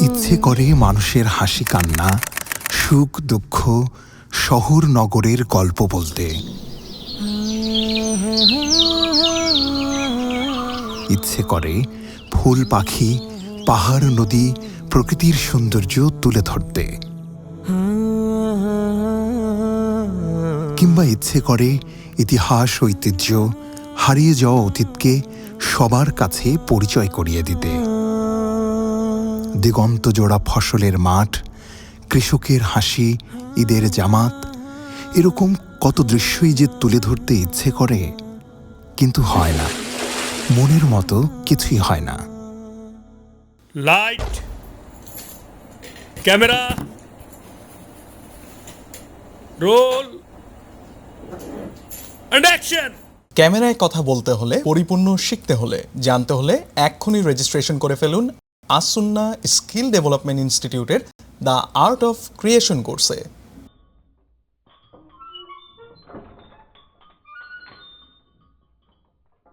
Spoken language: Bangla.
ইচ্ছে করে মানুষের হাসি কান্না, সুখ, দুঃখ, শহর নগরের গল্প বলতে। ইচ্ছে করে ফুল পাখি, পাহাড়, নদী, প্রকৃতির সৌন্দর্য তুলে ধরতে। কিংবা ইচ্ছে করে ইতিহাস, ঐতিহ্য হারিয়ে যাওয়া অতীতকে সবার কাছে পরিচয় করিয়ে দিতে। দিগন্ত জোড়া ফসলের মাঠ, কৃষকের হাসি, ঈদের জামাত, এরকম কত দৃশ্যই যে তুলে ধরতে ইচ্ছে করে, কিন্তু হয় না। মনের মতো কিছুই হয় না। Light camera roll and action ক্যামেরায় কথা বলতে হলে, পরিপূর্ণ শিখতে হলে, জানতে হলে এক্ষুনি রেজিস্ট্রেশন করে ফেলুন আসুন্না স্কিল ডেভেলপমেন্ট ইনস্টিটিউটের দ্য আর্ট অফ ক্রিয়েশন কোর্সে।